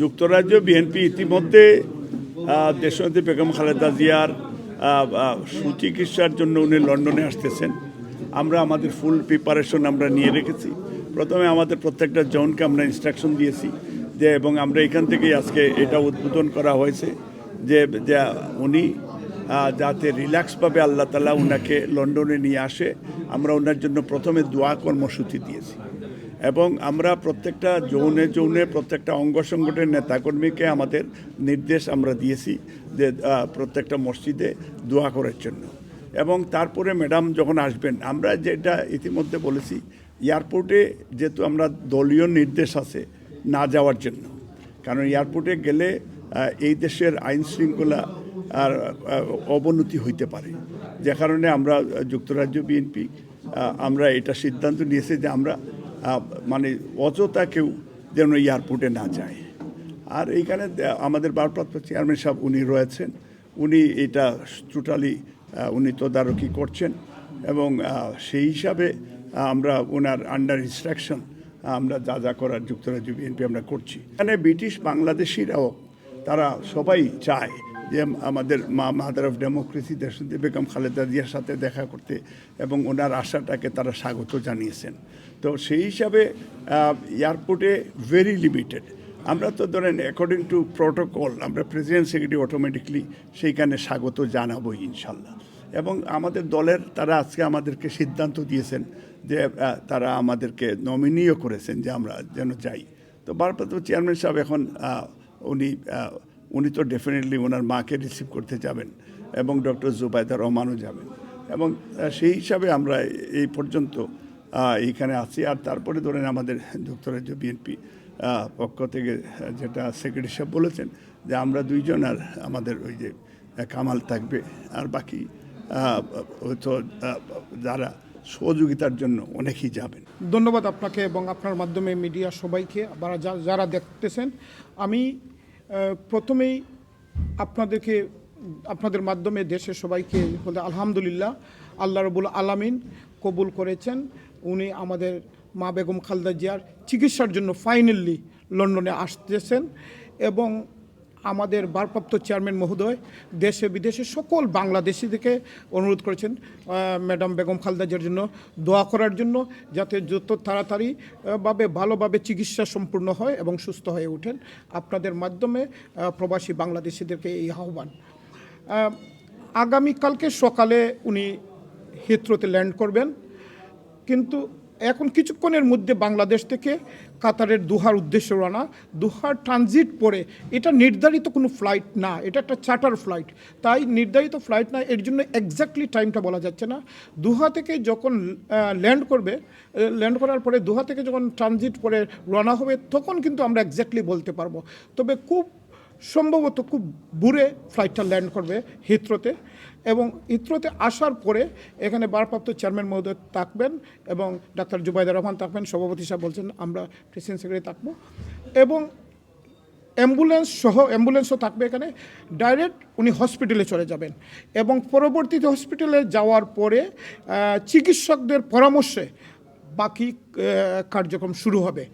যুক্তরাজ্য, বিএনপি ইতিমধ্যে দেশনেত্রী বেগম খালেদা জিয়ার সুচিকিৎসার জন্য উনি লন্ডনে আসতেছেন। আমরা আমাদের ফুল প্রিপারেশন আমরা নিয়ে রেখেছি। প্রথমে আমাদের প্রত্যেকটা জনকে আমরা ইনস্ট্রাকশন দিয়েছি যে, এবং আমরা এখান থেকেই আজকে এটা উদ্বোধন করা হয়েছে যে উনি যাতে রিল্যাক্সভাবে আল্লাহ তালা উনাকে লন্ডনে নিয়ে আসে। আমরা ওনার জন্য প্রথমে দোয়া কর্মসূচি দিয়েছি। এবং আমরা প্রত্যেকটা যৌনে যৌনে প্রত্যেকটা অঙ্গ সংগঠনের নেতাকর্মীকে আমাদের নির্দেশ আমরা দিয়েছি যে প্রত্যেকটা মসজিদে দোয়া করার জন্য। এবং তারপরে ম্যাডাম যখন আসবেন, আমরা যেটা ইতিমধ্যে বলেছি, এয়ারপোর্টে যেহেতু আমরা দলীয় নির্দেশ আছে না যাওয়ার জন্য, কারণ এয়ারপোর্টে গেলে এই দেশের আইন শৃঙ্খলা আর অবনতি হইতে পারে। যে কারণে আমরা যুক্তরাজ্য বিএনপি আমরা এটা সিদ্ধান্ত নিয়েছি যে আমরা মানে অযথা কেউ যেন এয়ারপোর্টে না যায়। আর এইখানে আমাদের ভারপ্রাপ্ত চেয়ারম্যান সাহেব উনি রয়েছেন। উনি এটা টোটালি উনি তদারকি করছেন এবং সেই হিসাবে আমরা ওনার আন্ডার ইনস্ট্রাকশন আমরা যা যা করার যুক্তরাজ্য বিএনপি আমরা করছি। এখানে ব্রিটিশ বাংলাদেশিরাও তারা সবাই চায় যে আমাদের মা মাদার অফ ডেমোক্রেসি দেশনেত্রী বেগম খালেদা জিয়ার সাথে দেখা করতে এবং ওনার আশাটাকে তারা স্বাগত জানিয়েছেন। তো সেই হিসাবে এয়ারপোর্টে ভেরি লিমিটেড আমরা তো ধরেন অ্যাকর্ডিং টু প্রোটোকল আমরা প্রেসিডেন্ট সেক্রেটারি অটোমেটিকলি সেইখানে স্বাগত জানাব ইনশাল্লাহ। এবং আমাদের দলের তারা আজকে আমাদেরকে সিদ্ধান্ত দিয়েছেন যে তারা আমাদেরকে নমিনিও করেছেন যে আমরা যেন যাই। তো ভারপ্রাপ্ত চেয়ারম্যান সাহেব এখন উনি উনি তো ডেফিনেটলি ওনার মাকে রিসিভ করতে যাবেন এবং ডক্টর জুবাইদা রহমানও যাবেন। এবং সেই হিসাবে আমরা এই পর্যন্ত এইখানে আছি। আর তারপরে ধরেন আমাদের যুক্তরাজ্য বিএনপি পক্ষ থেকে যেটা সেক্রেটারি সাহেব বলেছেন যে আমরা দুইজন আর আমাদের ওই যে কামাল থাকবে। আর বাকি হয়তো যারা সহযোগিতার জন্য অনেকেই যাবেন। ধন্যবাদ আপনাকে এবং আপনার মাধ্যমে মিডিয়া সবাইকে। যারা দেখতেছেন, আমি প্রথমেই আপনাদেরকে, আপনাদের মাধ্যমে দেশের সবাইকে বলতে আলহামদুলিল্লাহ, আল্লাহ রবুল আলামিন কবুল করেছেন। উনি আমাদের মা বেগম খালদা জিয়ার চিকিৎসার জন্য ফাইনালি লন্ডনে আসতেছেন এবং আমাদের ভারপ্রাপ্ত চেয়ারম্যান মহোদয় দেশে বিদেশে সকল বাংলাদেশিদেরকে অনুরোধ করেছেন ম্যাডাম বেগম খালদাজের জন্য দোয়া করার জন্য যাতে যত তাড়াতাড়ি ভাবে ভালোভাবে চিকিৎসা সম্পূর্ণ হয় এবং সুস্থ হয়ে ওঠেন। আপনাদের মাধ্যমে প্রবাসী বাংলাদেশিদেরকে এই আহ্বান। আগামীকালকে সকালে উনি হিথ্রোতে ল্যান্ড করবেন। কিন্তু এখন কিছুক্ষণের মধ্যে বাংলাদেশ থেকে কাতারের দুহার উদ্দেশ্যে রানা দুহার ট্রানজিট পরে এটা নির্ধারিত কোনো ফ্লাইট না, এটা একটা চার্টার ফ্লাইট তাই নির্ধারিত ফ্লাইট না, এর জন্য এক্স্যাক্টলি টাইমটা বলা যাচ্ছে না। দুহা থেকে যখন ল্যান্ড করবে ল্যান্ড করার পরে দুহা থেকে যখন ট্রানজিট পরে রানা হবে, তখন কিন্তু আমরা এক্স্যাক্টলি বলতে পারব। তবে খুব সম্ভবত খুব বুড়ে ফ্লাইটটা ল্যান্ড করবে হিত্রোতে এবং হিথ্রোতে আসার পরে এখানে ভারপ্রাপ্ত চেয়ারম্যান মহোদয় থাকবেন এবং ডাক্তার জুবাইদা রহমান থাকবেন, সভাপতি সাহেব বলছেন, আমরা প্রেসিডেন্ট সেক্রেটারি থাকব। এবং অ্যাম্বুলেন্স সহ অ্যাম্বুলেন্সও থাকবে এখানে। ডাইরেক্ট উনি হসপিটালে চলে যাবেন এবং পরবর্তীতে হসপিটালে যাওয়ার পরে চিকিৎসকদের পরামর্শে বাকি কার্যক্রম শুরু হবে।